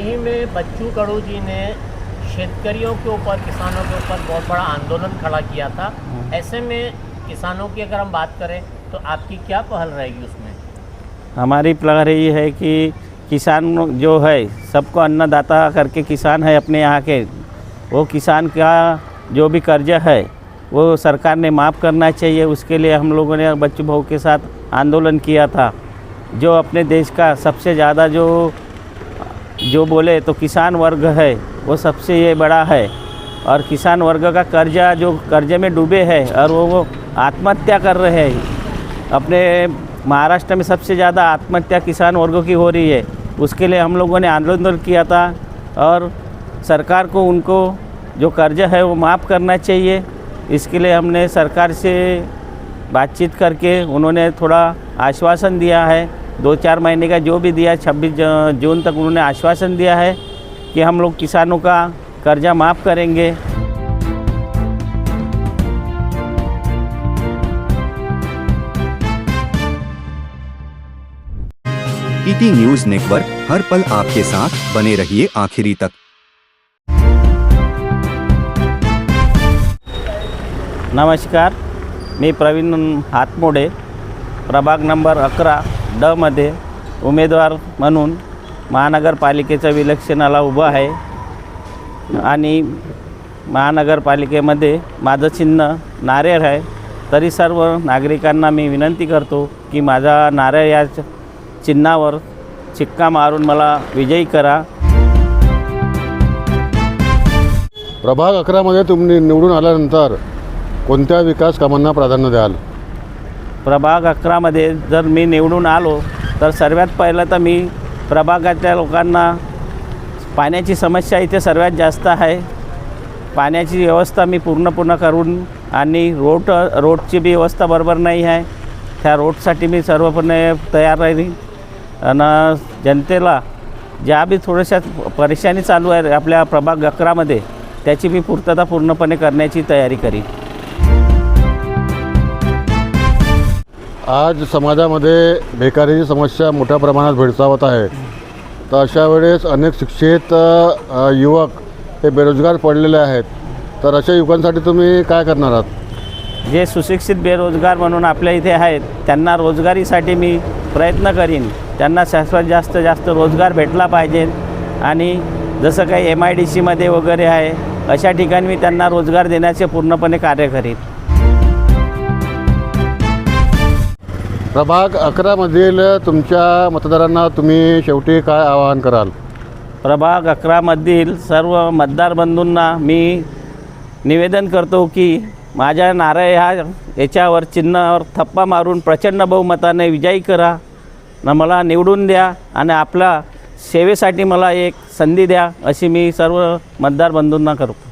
ही में बच्चू कडू जी ने शेतकरियों के ऊपर किसानों के ऊपर बहुत बड़ा आंदोलन खड़ा किया था। ऐसे में किसानों की अगर हम बात करें तो आपकी क्या पहल रहेगी उसमें? हमारी पहल रही है कि किसान जो है सबको अन्नदाता करके किसान है अपने यहाँ के। वो किसान का जो भी कर्जा है वो सरकार ने माफ़ करना चाहिए। उसके लिए हम लोगों ने बच्चू भाऊ के साथ आंदोलन किया था। जो अपने देश का सबसे ज़्यादा जो जो बोले तो किसान वर्ग है, वो सबसे ये बड़ा है। और किसान वर्ग का कर्जा, जो कर्जे में डूबे है, और वो वो आत्महत्या कर रहे हैं। अपने महाराष्ट्र में सबसे ज़्यादा आत्महत्या किसान वर्गों की हो रही है। उसके लिए हम लोगों ने आंदोलन किया था, और सरकार को उनको जो कर्जा है, वो माफ़ करना चाहिए। इसके लिए हमने सरकार से बातचीत करके उन्होंने थोड़ा आश्वासन दिया है। दो चार महीने का जो भी दिया छब्बीस जून तक उन्होंने आश्वासन दिया है कि हम लोग किसानों का कर्जा माफ़ करेंगे। ईटी न्यूज़ नेटवर्क हर पल आपके साथ बने रहिए आखिरी तक। नमस्कार मी प्रवीण हातमोडे प्रभाग नंबर अकरा डमध्ये उमेदवार म्हणून महानगरपालिकेच्या विलक्षणाला उभं आहे. आणि महानगरपालिकेमध्ये माझं चिन्ह नारेर आहे. तरी सर्व नागरिकांना मी विनंती करतो की माझा नारळ या चिन्हावर चिक्का मारून मला विजयी करा. प्रभाग अकरामध्ये तुम्ही निवडून आल्यानंतर कोणत्या विकास कामांना प्राधान्य द्याल? प्रभाग अकरामध्ये जर मी निवडून आलो तर सर्वात पहिलं तर मी प्रभागातल्या लोकांना पाण्याची समस्या इथे सर्वात जास्त आहे. पाण्याची व्यवस्था मी पूर्ण पूर्ण करून आणि रोड रोडची बी व्यवस्था बरोबर नाही आहे. त्या रोडसाठी मी सर्वपणे तयार राहील. आणि जनतेला ज्या बी थोड्याशा परेशानी चालू आहे आपल्या प्रभाग अकरामध्ये त्याची मी पूर्तता पूर्णपणे करण्याची तयारी करीन. आज समाजामध्ये बेकारीची समस्या मोठ्या प्रमाणात भेडसावत आहे. तर अशा वेळेस अनेक शिक्षित युवक हे बेरोजगार पडलेले आहेत. तर अशा युवकांसाठी तुम्ही काय करणार आहात? जे सुशिक्षित बेरोजगार म्हणून आपल्या इथे आहेत त्यांना रोजगारीसाठी मी प्रयत्न करीन. त्यांना शाश्वत जास्त जास्त रोजगार भेटला पाहिजे. आणि जसं काही एम आय डी सीमध्ये वगैरे आहे अशा ठिकाणी मी त्यांना रोजगार देण्याचे पूर्णपणे कार्य करीन. प्रभाग अकरामधील तुमच्या मतदारांना तुम्ही शेवटी काय आवाहन कराल? प्रभाग अकरामधील सर्व मतदार बंधूंना मी निवेदन करतो की माझ्या नाराय ह्या याच्यावर चिन्हावर थप्पा मारून प्रचंड बहुमताने विजयी करा. न मला निवडून द्या आणि आपल्या सेवेसाठी मला एक संधी द्या अशी मी सर्व मतदार बंधूंना करतो.